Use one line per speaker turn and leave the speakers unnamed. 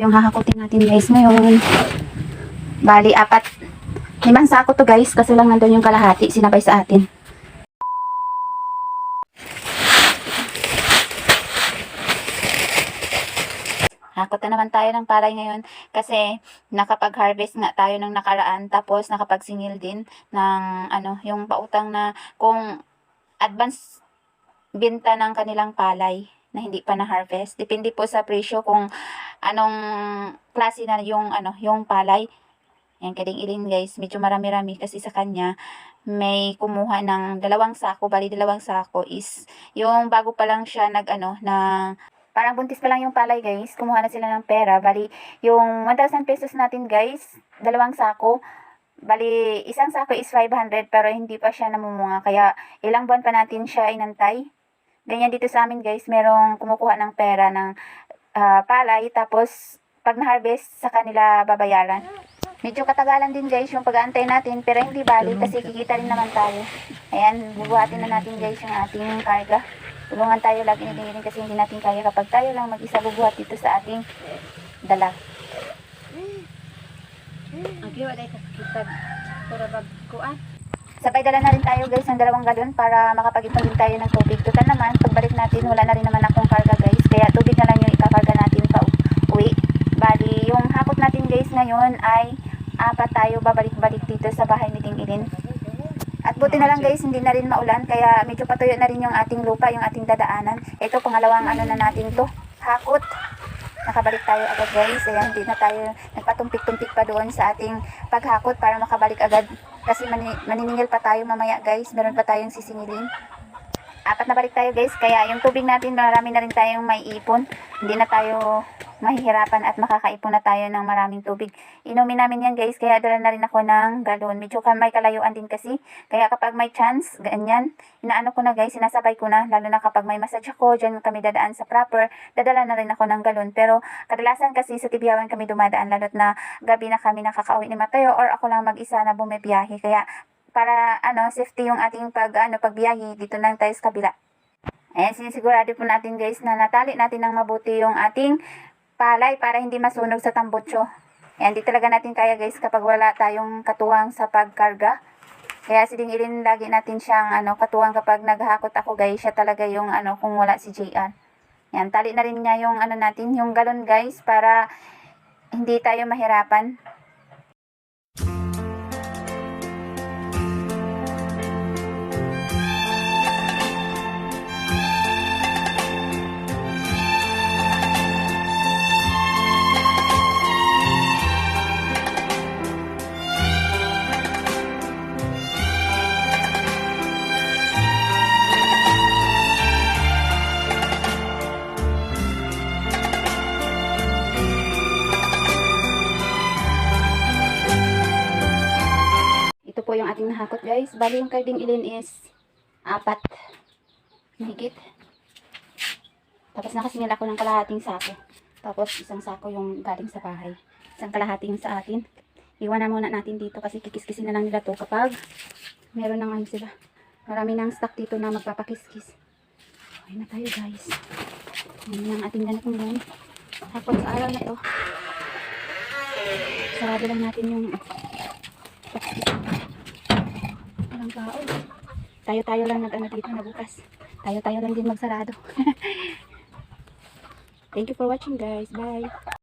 Yung hahakutin natin guys ngayon. Bali, apat. Limang sako to guys kasi lang nandun yung kalahati sinabay sa atin. Hakot na naman tayo ng palay ngayon kasi nakapag-harvest nga tayo ng nakaraan tapos nakapagsingil din ng ano, yung pautang na kung advance binta ng kanilang palay na hindi pa na-harvest. Depende po sa presyo kung anong klase na yung ano, yung palay. Yan, kading ilin guys, medyo marami-rami kasi sa kanya. May kumuha ng dalawang sako, bali dalawang sako is yung bago pa lang siya nag ano, na parang buntis pa lang yung palay guys, kumuha na sila ng pera, bali yung 1,000 pesos natin guys, dalawang sako, bali isang sako is 500 pero hindi pa siya namumunga, kaya ilang buwan pa natin siya inantay. Ganyan dito sa amin guys, merong kumukuha ng pera ng ah, palay, tapos pag na-harvest sa kanila babayaran. Medyo katagalan din guys yung pag-aantay natin pero hindi bali kasi kikita rin naman tayo. Ayan, bubuhatin na natin guys yung ating karga. Tulungan tayo lagi ni Dingin kasi hindi natin kaya kapag tayo lang mag-isa bubuhat dito sa ating dala.
Ang kiwa day kakitag para bagkuan.
Sabay dala na rin tayo guys ng dalawang galon para makapag-ipon din tayo ng tubig. Total naman, pagbalik natin wala na rin naman akong karga guys. Kaya tubig na lang yung ikakarga natin pa uwi. Bali, yung hakot natin guys ngayon ay apat tayo babalik-balik dito sa bahay ni Ting Ilin. At buti na lang guys, hindi na rin maulan kaya medyo patuyo na rin yung ating lupa, yung ating dadaanan. Ito pangalawang ano na natin to, hakot. Nakabalik tayo agad guys. Ayan, hindi na tayo nagpatumpik-tumpik pa doon sa ating paghakot para makabalik agad. Kasi mani maniningil pa tayo mamaya guys. Meron pa tayong sisingilin. Apat na balik tayo guys. Kaya yung tubig natin, marami na rin tayong may ipon. Hindi na tayo mahihirapan at makakaipon na tayo ng maraming tubig. Inumin namin yan guys. Kaya dala na rin ako ng galon. Medyo may kalayuan din kasi. Kaya kapag may chance, ganyan, inaano ko na guys, sinasabay ko na. Lalo na kapag may massage ako, dyan kami dadaan sa proper, dadala na rin ako ng galon. Pero kadalasan kasi sa Tibiawan kami dumadaan, lalo't na gabi na kami nakakauwi ni Mateo or ako lang mag-isa na bumibiyahe. Kaya para ano, safety yung ating pag, ano, pagbiyahe, dito lang tayo sa kabila. Ayan, sinisigurado po natin guys na natali natin ng mabuti yung ating palay para hindi masunog sa tambutso. Ayan, di talaga natin kaya guys kapag wala tayong katuwang sa pagkarga. Kaya silingilin lagi natin siyang ano, katuwang kapag naghakot ako guys. Siya talaga yung ano, kung wala si JR. Yan, tali na rin niya yung ano natin, yung galon guys para hindi tayo mahirapan. Yung ating nahakot guys. Bali yung karding ilin is apat. Mahigit. Tapos nakasingil ako ng kalahating sako. Tapos isang sako yung galing sa bahay. Isang kalahati yung sa atin. Iwan na muna natin dito kasi kikis-kisin na lang nila to kapag meron ng ano sila. Marami ng stock dito na magpapakiskis. Okay na tayo guys. Yan yung ating ganap ngayon. Tapos sa araw na to. Sarado lang natin yung Walang tao. Tayo-tayo lang nag-ano dito na bukas. Tayo-tayo lang din magsarado. Thank you for watching guys. Bye.